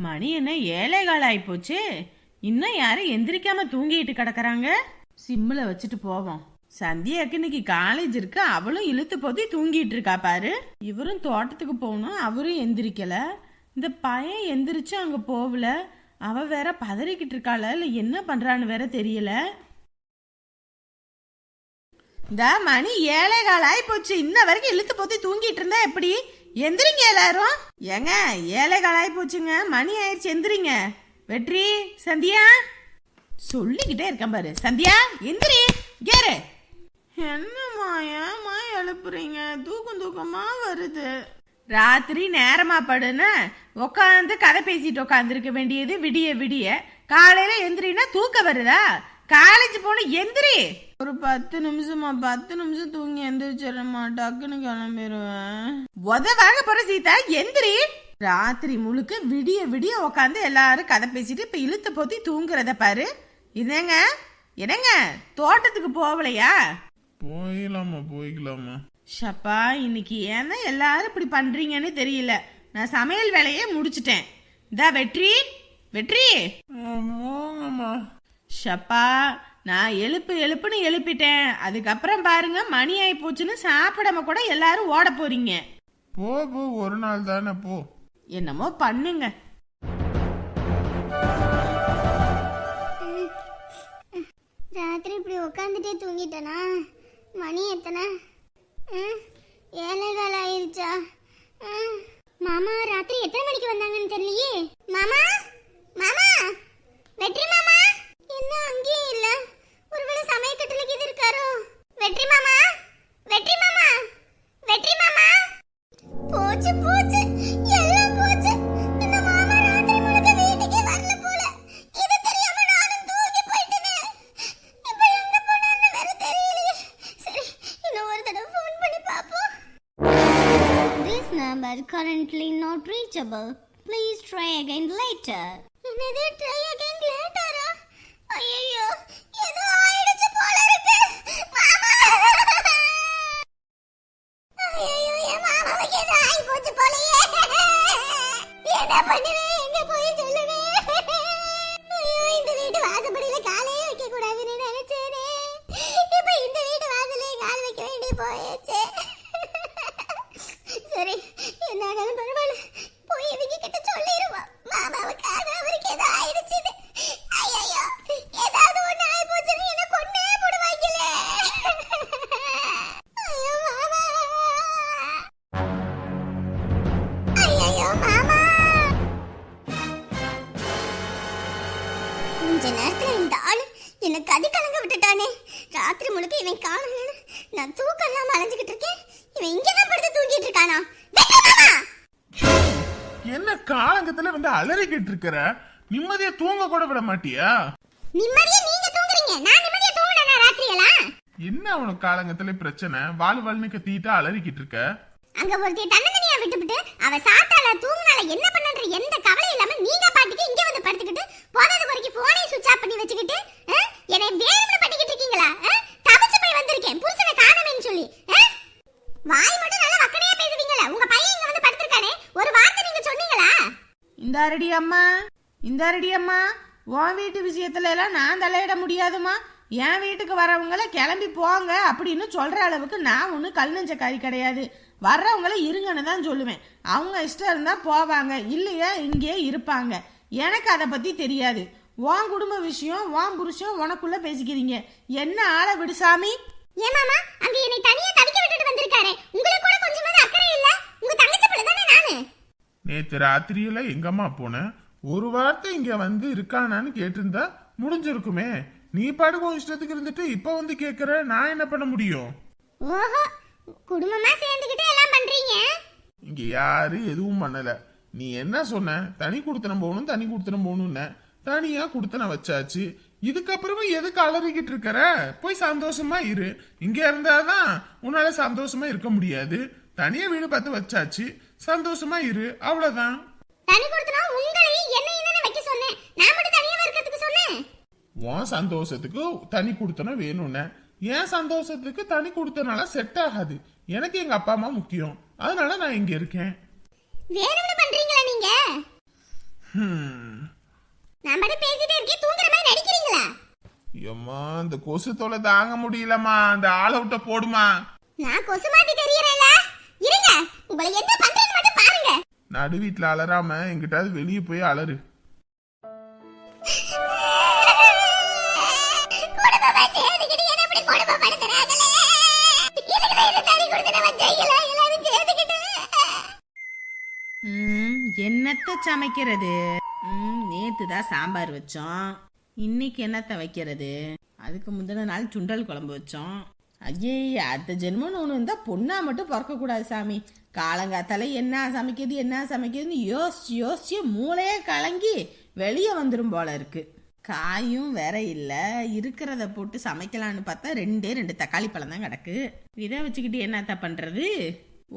மணி என்ன ஏழை கால ஆயிப்போச்சு இன்னும் யாரும் எந்திரிக்காம தூங்கிட்டு கிடக்குறாங்க? சிம்மில் வச்சுட்டு போவோம். சந்தியாக்கு இன்னைக்கு காலேஜ் இருக்கு. அவளும் இழுத்து போத்தி தூங்கிட்டு இருக்கா பாரு. இவரும் தோட்டத்துக்கு போகணும். அவரும் எந்திரிக்கல. இந்த பையன் எந்திரிச்சு அங்க போகல. அவ வேற பதறிக்கிட்டு இருக்காள? இல்ல என்ன பண்றான்னு வேற தெரியல. இந்த மணி ஏழை கால் போச்சு. இன்ன வரைக்கும் இழுத்து போத்தி தூங்கிட்டு இருந்தா எப்படி? எந்திரிங்க எல்லாரும். ஏங்க ஏழை கால் ஆகி போச்சுங்க. மணி ஆயிடுச்சு எந்திரிங்க. வெற்றி சந்தியா? சொல்லிக்கிட்டே இருக்கேன் பாரு. சந்தியா எந்திரி கேரு. என்னம்மா ஏம்மா எழுப்புறீங்க? தூக்கம் தூக்கமா வருது. ராத்திரி நேரமா படுன்னு உட்காந்து கதை பேசிட்டு உட்காந்துருக்க வேண்டியது விடிய விடிய. காலையில எந்திரினா தூக்கம் வருதா? காலேஜ் போன எந்திரி. ஒரு பத்து நிமிஷமா பத்து நிமிஷம் தூங்கி எந்திரிச்சிடறேம்மா டக்குன்னு கிளம்பிடுவேன் உதவாக போற சீதா எந்திரி. ராத்திரி முழுக்க விடிய விடிய உட்காந்து எல்லாரும் கதை பேசிட்டு இப்ப இழுத்து போத்தி தூங்குறத பாரு. என்னங்க என்னங்க தோட்டத்துக்கு போகலையா? போயிக்கலாமா போய்க்கலாமா ஷப்பா இன்னைக்கு ஏன்னா எல்லாரும் இப்படி பண்றீங்கன்னு தெரியல. நான் சமையல் வேலையே முடிச்சிட்டேன். இதா வெற்றி வெற்றி. போங்கம்மா. ஷப்பா நான் எழுப்பு எழுப்புன்னு எழுப்பிட்டேன். அதுக்கப்புறம் பாருங்க மணி ஆகி போச்சுன்னு சாப்பிடாம கூட எல்லாரும் ஓட போறீங்க. போ போ ஒரு நாள் தானே போ. என்னமோ பண்ணுங்க. ராத்திரி இப்படி உட்காந்துட்டே தூங்கிட்டேனா? மணி எத்தனை? number currently not reachable. Please try again later. என்னது try என்ன கதி கலங்க விட்டுட்டானே. ராத்திரி முழுக்க இவன் காணும் நான் தூக்கம் இல்லாம அலைஞ்சுக்கிட்டு இருக்கேன். இவன் இங்கதான் படுத்து தூங்கிட்டு இருக்கானா. என்ன காலங்கத்துல வந்து அலறிக்கிட்டு இருக்கிற? நிம்மதியா தூங்க கூட விட மாட்டியா? நிம்மதியா நீங்க தூங்குறீங்க. நான் நிம்மதியா தூங்குறேனா ராத்திரியெல்லாம்? என்ன உனக்கு காலங்கத்துல பிரச்சனை? வாழ் வாழ்னு கத்திட்டு அலறிக்கிட்டு இருக்க? அங்க ஒருத்தி தன்னந்தனியா விட்டுவிட்டு அவ சாத்தால தூங்குனால என்ன பண்ணன்ற எந்த கவலையும் இல்லாம நீங்க பாட்டுக்கு இங்க வந்து படுத்துக்கிட்டு போதாத வரைக்கும் போனே சுவிட்ச் ஆஃப் பண்ணி வச்சுக்கிட்டு ஆ? என்னை வேணும்னு பண்ணிக்கிட்டு இருக்கீங்களா ஆ? தவிச்சு போய் வந்திருக்கேன் புருஷனை காணமேன்னு சொல்லி ஆ? வாய் மட்டும் நல்லா வக்கனையா பேசுவீங்களா உங்க பையன் இங்க வந்து படுத்திருக்கானே ஒரு வார்த்தை நீங்க சொன்னீங்களா ரெடி அம்மா. இந்த ரெடி அம்மா. உன் வீட்டு விஷயத்துல எல்லாம் நான் தலையிட முடியாதும்மா. என் வீட்டுக்கு வரவங்கள கிளம்பி போங்க அப்படின்னு சொல்ற அளவுக்கு நான் ஒன்றும் கல் நெஞ்சக்காரி கிடையாது. வர்றவங்கள இருங்கன்னு தான் சொல்லுவேன். அவங்க இஷ்டம் இருந்தா போவாங்க இல்லையா இங்கேயே இருப்பாங்க. எனக்கு அதை பத்தி தெரியாது. உன் குடும்ப விஷயம் உன் புருஷன் உனக்குள்ள பேசிக்கிறீங்க. என்ன ஆளை விடு சாமி அங்க என்னை தனியா தவிக்க விட்டுட்டு வந்திருக்காரு உங்களுக்கு கூட கொஞ்சமாவது அக்கறை இல்ல உங்க தங்கச்சி பிள்ளை தானே நானு நேத்து ராத்திரியில எங்கம்மா போன ஒரு வார்த்தை இங்க வந்து இருக்கானான்னு கேட்டிருந்தா முடிஞ்சிருக்குமே. நீ பாட்டுக்கு இஷ்டத்துக்கு இருந்துட்டு இப்ப வந்து கேக்குற நான் என்ன பண்ண முடியும்? ஓஹோ குடும்பமா சேர்ந்துக்கிட்டு எல்லாம் பண்றீங்க? இங்க யாரு எதுவும் பண்ணல. நீ என்ன சொன்ன? தனி கொடுத்தனம் போகணும் தனி கொடுத்தனம் போகணும்னு. தனியா கொடுத்தனம் வச்சாச்சு. இதுக்கப்புறமா எதுக்கு அலறிக்கிட்டு இருக்கற? போய் சந்தோஷமா இரு. இங்க இருந்தாதான் உன்னால சந்தோஷமா இருக்க முடியாது. தனியா வீடு பார்த்து வச்சாச்சு. சந்தோஷமா இரு. அவ்வளவுதான். தனி கொடுத்தனா உங்களையும் என்னையும் தானே வைக்க சொன்னேன். நான் மட்டும் தனியாவா இருக்கிறதுக்கு சொன்னேன். உன் சந்தோஷத்துக்கு தனி கொடுத்தனம் வேணும்னு. என் சந்தோஷத்துக்கு தனி கொடுத்தனால செட் ஆகாது. எனக்கு எங்க அப்பா அம்மா முக்கியம். அதனால நான் இங்க இருக்கேன். வேணும்னு பண்றீங்களா நீங்க. நான் மட்டும் பேசிட்டே இருக்கேன். தூங்குற மாதிரி நடிக்கிறீங்களா? எம்மா இந்த கொசு தொலை தாங்க முடியலம்மா. அந்த ஆள் அவுட்ட போடுமா. நான் கொசு மாதிரி இருங்க உங்களை என்ன பண்றேன்னு மட்டும் பாருங்க. நடு வீட்டுல அலறாம எங்கிட்டாவது வெளியே போய் அலறு. என்னத்த சமைக்கிறது? நேத்து தான் சாம்பார் வச்சோம். இன்னைக்கு என்னத்த வைக்கிறது? அதுக்கு முந்தின நாள் சுண்டல் குழம்பு வச்சோம். ஐயே அடுத்த ஜென்மம்னு ஒன்று இருந்தால் பொண்ணா மட்டும் பிறக்கக்கூடாது சாமி. காலங்காத்தால என்ன சமைக்கிறது என்ன சமைக்கிறதுன்னு யோசிச்சு யோசிச்சு மூளையே கலங்கி வெளியே வந்துடும் போல இருக்கு. காயும் வேற இல்லை இருக்கிறத போட்டு சமைக்கலான்னு பார்த்தா ரெண்டே ரெண்டு தக்காளி பழம் தான் கிடக்கு. இதை வச்சுக்கிட்டு என்னத்த பண்ணுறது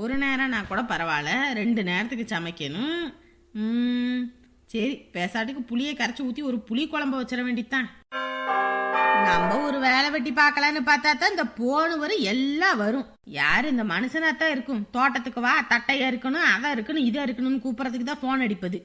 ஒரு நேரம் நான் கூட பரவாயில்ல ரெண்டு நேரத்துக்கு சமைக்கணும். சரி பேசாட்டுக்கு புளியை கரைச்சி ஊற்றி ஒரு புளி குழம்பு வச்சிட வேண்டியதுதான். நம்ம ஒரு வேலை வெட்டி பார்க்கலான்னு பார்த்தா தான் இந்த போன வரும் எல்லாம் வரும். யாரு இந்த மனுஷனா தான் இருக்கும்? தோட்டத்துக்கு வா தட்டையா இருக்கணும் அதான் இருக்கணும் இதாக இருக்கணும்னு கூப்பிட்றதுக்கு தான் ஃபோன் அடிப்பது.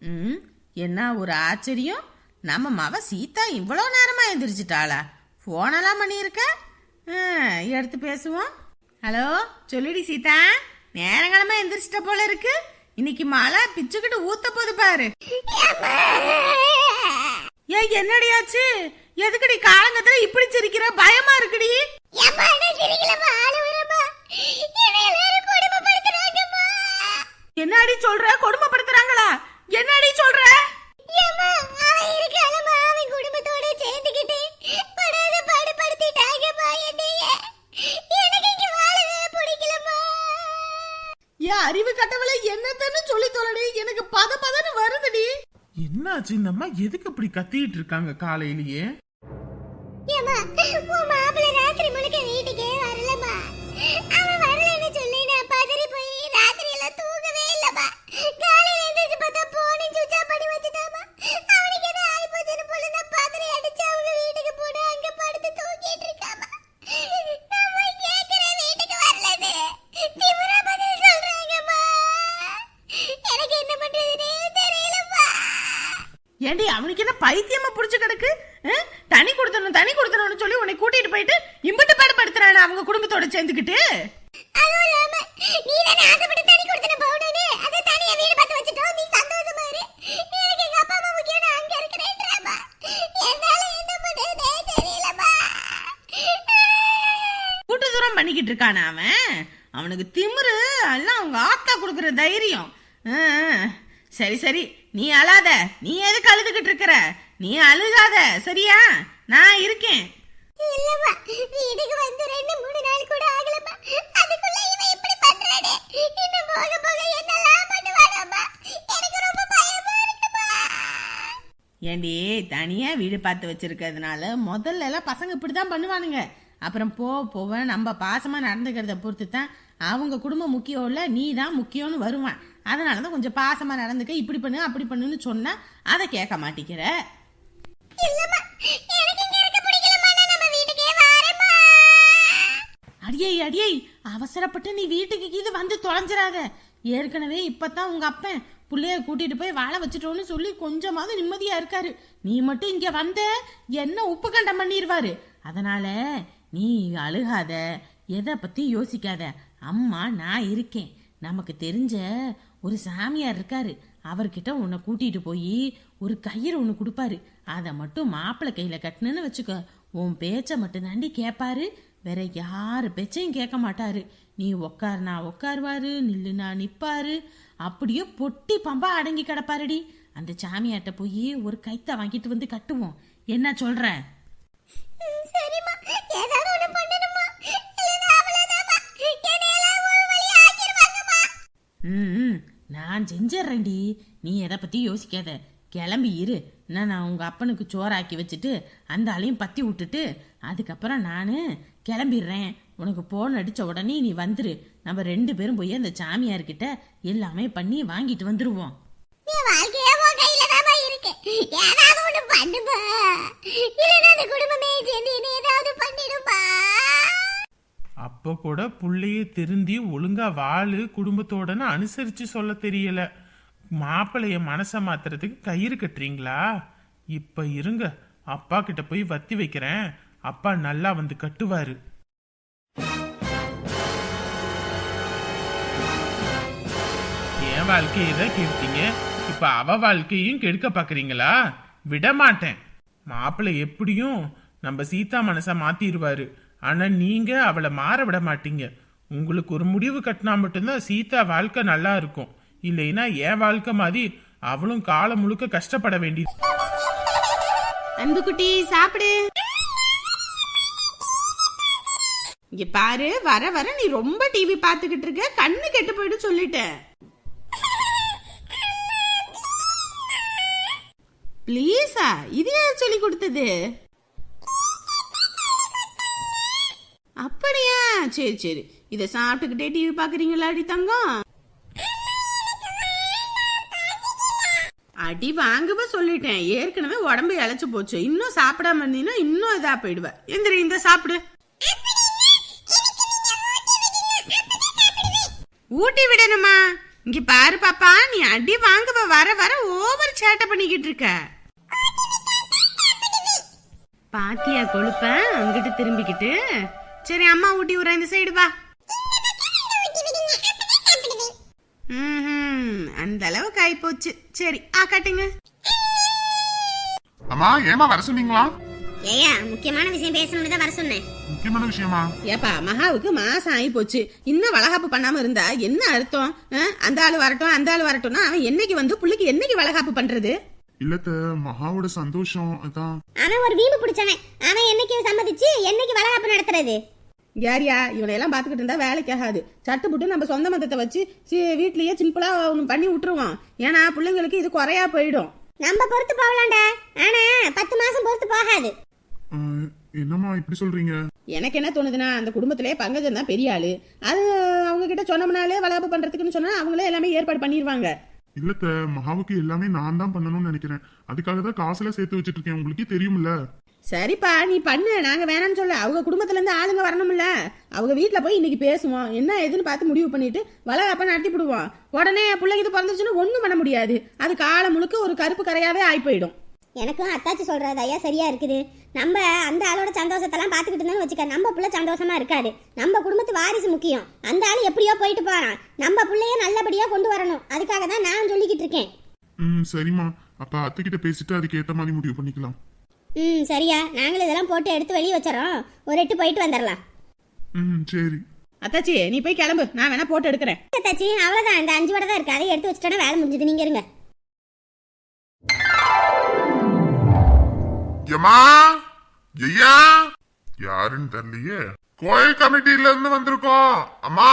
ம் என்ன ஒரு ஆச்சரியம்? நம்ம மவ சீதா இவ்வளோ நேரமாக எந்திரிச்சிட்டாளா? ஃபோனெல்லாம் பண்ணியிருக்க? எடுத்து பேசுவோம். ஹலோ சொல்லுடி சீதா. நேரங்களமாக எந்திரிச்சிட்ட போல இருக்கு. இன்னைக்கு மழை பிச்சுக்கிட்டு ஊத்த போது பாரு. ஏய் என்னடியாச்சு? எதுக்குடி காலங்கத்துல இப்படி சிரிக்கிற? பயமா இருக்குடி. என்னடி சொல்ற? கொடுமைப்படுத்துறாங்களா? என்னடி சொல்ற? அறிவு கட்டவளை என்னத்தன்னு சொல்லி தொலைடி எனக்கு பத வருதுடி என்னாச்சு? இந்த அம்மா எதுக்கு இப்படி கத்திட்டு இருக்காங்க காலையிலேயே? ஏண்டி அவனுக்கு என்ன பைத்தியமா புடிச்சு கிடக்கு? தனி கொடுத்தணும் தனி கொடுத்தணும்னு சொல்லி உன்னை கூட்டிட்டு போயிட்டு இம்பிட்டு பாடுபடுத்துறானே அவங்க குடும்பத்தோட சேர்ந்துக்கிட்டு? கூட்டு தூரம் பண்ணிக்கிட்டு இருக்கானே அவன். அவனுக்கு திமிரு எல்லாம் அவங்க ஆத்தா கொடுக்குற தைரியம். சரி சரி. நீ அழாத. நீ எதுக்கு அழுதுகிட்டு இருக்கிற? நீ அழுகாத. சரியா? நான் இருக்கேன். இல்லம்மா வீட்டுக்கு வந்து ரெண்டு மூணு நாள் கூட ஆகலம்மா. அதுக்குள்ள இவன் இப்படி பண்றானே. இன்னும் போக போக என்னெல்லாம் பண்ணுவானம்மா எனக்கு ரொம்ப பயமா இருக்குமா ஏண்டி தனியா வீடு பார்த்து வச்சிருக்கிறதுனால முதல்ல எல்லாம் பசங்க இப்படிதான் பண்ணுவானுங்க. அப்புறம் போ போவ நம்ம பாசமா நடந்துக்கிறத பொறுத்து தான் அவங்க குடும்பம் முக்கியம் இல்ல நீ தான் முக்கியம்னு வருவான். அதனால தான் கொஞ்சம் பாசமா நடந்துக்க இப்படி பண்ணு அப்படி பண்ணுன்னு சொன்னா அதை கேட்க மாட்டேங்கிற அடியே அடியே அவசரப்பட்டு நீ வீட்டுக்கு இது வந்து தொலைஞ்சிராத. ஏற்கனவே இப்பதான் உங்க அப்பன் புள்ளைய கூட்டிட்டு போய் வாழ வச்சுட்டோன்னு சொல்லி கொஞ்சமாவது நிம்மதியா இருக்காரு. நீ மட்டும் இங்க வந்த என்ன உப்பு கண்டம் பண்ணிடுவாரு அதனால நீ அழுகாத எதை பத்தி யோசிக்காத. அம்மா நான் இருக்கேன். நமக்கு தெரிஞ்ச ஒரு சாமியார் இருக்காரு. அவர்கிட்ட உன்னை கூட்டிட்டு போய் ஒரு கயிறு ஒன்று கொடுப்பாரு. அதை மட்டும் மாப்பிள்ளை கையில கட்டணுன்னு வச்சுக்கோ. உன் பேச்சை மட்டும் தாண்டி கேட்பாரு வேற யார் பேச்சையும் கேட்க மாட்டாரு. நீ உக்காருனா உட்காருவாரு நில்லுனா நிப்பாரு. அப்படியே பொட்டி பம்பா அடங்கி கிடப்பாருடி. அந்த சாமியாட்ட போய் ஒரு கைத்த வாங்கிட்டு வந்து கட்டுவோம். என்ன சொல்ற? ம், நான் செஞ்சிடுறேன்டி. நீ எதை பற்றி யோசிக்காத. கிளம்பி இரு. நான் நான் உங்க அப்பனுக்கு சோறாக்கி வச்சுட்டு அந்த ஆளையும் பத்தி விட்டுட்டு அதுக்கப்புறம் நான் கிளம்பிடுறேன். உனக்கு போன் அடித்த உடனே நீ வந்துரு. நம்ம ரெண்டு பேரும் போய் அந்த சாமியார்கிட்ட எல்லாமே பண்ணி வாங்கிட்டு வந்துடுவோம் ஏதாவது ஒண்ணு இல்லைன்னா அந்த குடும்பமே சேர்ந்து ஏதாவது அப்போ கூட புள்ளைய திருந்தி ஒழுங்கா வாழு குடும்பத்தோடன்னு அனுசரிச்சு சொல்ல தெரியல. மாப்பிள்ளைய மனசை மாத்துறதுக்கு கயிறு கட்டுறீங்களா? இப்ப இருங்க. அப்பா கிட்ட போய் வத்தி வைக்கிறேன். அப்பா நல்லா வந்து கட்டுவாரு. என் வாழ்க்கையை தான் கெடுத்தீங்க. இப்ப அவ வாழ்க்கையும் கெடுக்க பாக்குறீங்களா? விட மாட்டேன் மாப்பிள்ளை எப்படியும் நம்ம சீதா மனசை மாத்திடுவாரு ஆனால் நீங்கள் அவளை மாற விட மாட்டீங்க. உங்களுக்கு ஒரு முடிவு கட்டினா மட்டும்தான் சீதா வாழ்க்கை நல்லா இருக்கும். இல்லைன்னா என் வாழ்க்கை மாதிரி அவளும் காலம் முழுக்க கஷ்டப்பட வேண்டியது. அன்புக்குட்டி சாப்பிடு. இங்க பாரு வர வர நீ ரொம்ப டிவி பார்த்துக்கிட்டு இருக்க. கண்ணு கெட்டு போயிட்டு சொல்லிட்டேன். ப்ளீஸா இது யார் சொல்லி கொடுத்தது அப்படியா சரி சரி. இதை சாப்பிட்டுக்கிட்டே டிவி பார்க்குறீங்களா அடி தங்கம்? அடி வாங்குவ சொல்லிட்டேன். ஏற்கனவே உடம்பு இழைச்சு போச்சு. இன்னும் சாப்பிடாம இருந்தீங்கன்னா இன்னும் இதா போயிடுவ. எந்திரி இந்த சாப்பிடு. ஊட்டி விடணுமா? இங்க பாரு பாப்பா. நீ அடி வாங்குவ வர வர ஓவர் சேட்டை பண்ணிக்கிட்டு இருக்க. பாத்தியா கொழுப்ப? அங்கிட்டு திரும்பிக்கிட்டு. சரி அம்மா ஊட்டி விடுறேன். இந்த சைடு வா. அந்த அளவுக்கு ஆயிப்போச்சு. சரி ஆ கட்டுங்க. அம்மா ஏமா வர சொன்னீங்களா? ஏயா முக்கியமான விஷயம் பேசணும்னு தான் வர சொன்னேன். முக்கியமான விஷயமா? ஏப்பா மகாவுக்கு மாசம் ஆகி போச்சு இன்னும் வளகாப்பு பண்ணாம இருந்தா என்ன அர்த்தம்? அந்த ஆளு வரட்டும் அந்த ஆளு வரட்டும்னா அவன் என்னைக்கு வந்து புள்ளைக்கு என்னைக்கு வளகாப்பு பண்றது? இல்லத்த மகாவோட சந்தோஷம் அதான். அவன் ஒரு வீம்பு பிடிச்சவன். அவன் என்னைக்கு சம்மதிச்சு என்னைக்கு வளகாப்பு நடத்துறது? யாரியா இவனை எல்லாம் பாத்துக்கிட்டு இருந்தா வேலைக்கு ஆகாது. சட்டு புட்டு நம்ம சொந்த மதத்தை வச்சு சி- வீட்லயே சிம்பிளா ஒண்ணு பண்ணி விட்டுருவோம் ஏன்னா பிள்ளைங்களுக்கு இது குறையா போயிடும். நம்ம பொறுத்து போகலாம்டா. ஆனா பத்து மாசம் பொறுத்து போகாது. என்னம்மா இப்படி சொல்றீங்க? எனக்கு என்ன தோணுதுன்னா அந்த குடும்பத்திலே பங்கஜம் தான் பெரிய ஆளு. அது அவங்க கிட்ட சொன்னோம்னாலே வளகாப்பு பண்றதுக்குன்னு சொன்னா அவங்களே எல்லாமே ஏற்பாடு பண்ணிடுவாங்க இல்லத்த மகாவுக்கு எல்லாமே நான் தான் பண்ணணும்னு நினைக்கிறேன். அதுக்காக தான் காசுல சேர்த்து வச்சிட்டு இருக்கேன். உங்களுக்கே தெரியும்ல. சரிப்பா நீ பண்ணு. நாங்க வேணாம்னு சொல்ல. அவங்க குடும்பத்துல இருந்து ஆளுங்க வரணும்ல. அவங்க வீட்ல போய் இன்னைக்கு பேசுவோம். என்ன ஏதுன்னு பார்த்து முடிவு பண்ணிட்டு வளகாப்ப நடத்தி விடுவோம். உடனே பிள்ளைங்க இது பிறந்துச்சுன்னு ஒண்ணும் பண்ண முடியாது. அது காலம் முழுக்க ஒரு கருப்பு கரையாவே ஆகி போயிடும் எனக்கும் அத்தாச்சி சொல்றது ஐயா சரியா இருக்குது. நம்ம அந்த ஆளோட சந்தோஷத்தெல்லாம் பார்த்துக்கிட்டு இருந்தோம்னு வச்சுக்க நம்ம புள்ள சந்தோஷமா இருக்காது. நம்ம குடும்பத்து வாரிசு முக்கியம். அந்த ஆள் எப்படியோ போயிட்டு போறான். நம்ம புள்ளைய நல்லபடியா கொண்டு வரணும். அதுக்காக தான் நான் சொல்லிக்கிட்டு இருக்கேன். ம் சரிம்மா. அப்ப அத்தைக்கிட்ட பேசிட்டு அதுக்கு ஏத்த மாதிரி முடிவு பண்ணிக்கலாம். ம் சரியா. நாங்களும் இதெல்லாம் போட்டு எடுத்து வெளியே வச்சிடறோம். ஒரு எட்டு போயிட்டு வந்துடலாம். ம் சரி. அத்தாச்சி நீ போய் கிளம்பு. நான் வேணா போட்டு எடுக்கிறேன். அத்தாச்சி அவ்வளோதான் இந்த அஞ்சு வடை தான் இருக்கு. அதை எடுத்து வச்சுட்டோன்னா வேலை முடிஞ்சது. நீங்க இருங்க. ஏமா ஐயா யாருன்னு தெரியலையே. கோயில் கமிட்டில இருந்து வந்திருக்கோம். அம்மா?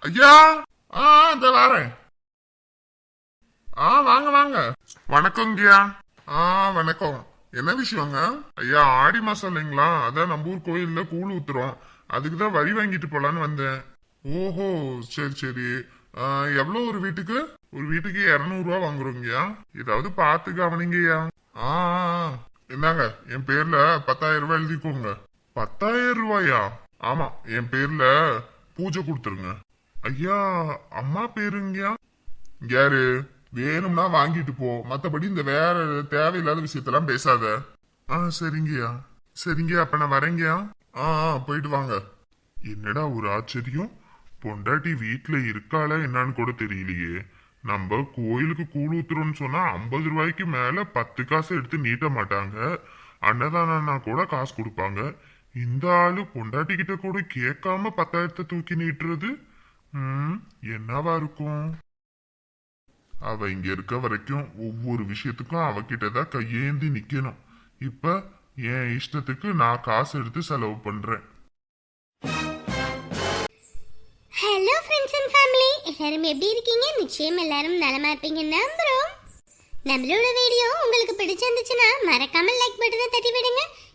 ஐயா? ஆ இந்த வரேன். ஆ வாங்க வாங்க. வணக்கங்கய்யா ஆ வணக்கம். என்ன விஷயங்க? ஐயா ஆடி மாசம் இல்லைங்களா? அதான் நம்ம ஊர் கோயில்ல கூழ் ஊத்துறோம். அதுக்கு தான் வரி வாங்கிட்டு போலான்னு வந்தேன். ஓஹோ சரி சரி. எவ்வளோ ஒரு வீட்டுக்கு? ஒரு வீட்டுக்கு இரநூறுவா வாங்குறோங்கய்யா. ஏதாவது பார்த்து கவனிங்கய்யா. ஆ ஆ. என்னங்க என் பேர்ல பத்தாயிரம் ரூபாய் எழுதிக்கோங்க. பத்தாயிரம் ரூபாயா? ஆமா என் பேர்ல பூஜை கொடுத்துருங்க. ஐயா அம்மா பேருங்கய்யா. யாரு? வேணும்னா வாங்கிட்டு போ. மத்தபடி இந்த வேற தேவையில்லாத விஷயத்தெல்லாம் பேசாத. ஆ சரிங்கய்யா. சரிங்கய்யா அப்ப நான் வரேங்கய்யா. ஆ ஆ, போயிட்டு வாங்க. என்னடா ஒரு ஆச்சரியம்? பொண்டாட்டி வீட்டில் இருக்காளா என்னன்னு கூட தெரியலையே. நம்ம கோயிலுக்கு கூழ் ஊத்துறோம்னு சொன்னா ஐம்பது ரூபாய்க்கு மேல பத்து காசு எடுத்து நீட்ட மாட்டாங்க. அன்னதானா கூட காசு கொடுப்பாங்க. இந்த ஆளு பொண்டாட்டி கிட்ட கூட கேட்காம பத்தாயிரத்தை தூக்கி நீட்டுறது? ம் என்னவா இருக்கும்? அவ இங்க இருக்க வரைக்கும் ஒவ்வொரு விஷயத்துக்கும் அவகிட்ட தான் கையேந்தி நிக்கணும். இப்ப என் இஷ்டத்துக்கு நான் காசு எடுத்து செலவு பண்றேன். ஹலோ ஃப்ரெண்ட்ஸ் அண்ட் ஃபேமிலி எல்லாரும் எப்படி இருக்கீங்க? நிச்சயம் எல்லாரும் நலமா இருப்பீங்க நம்புறோம். நம்மளோட வீடியோ உங்களுக்கு பிடிச்சிருந்துச்சுன்னா மறக்காம லைக் பட்டனை தட்டி விடுங்க.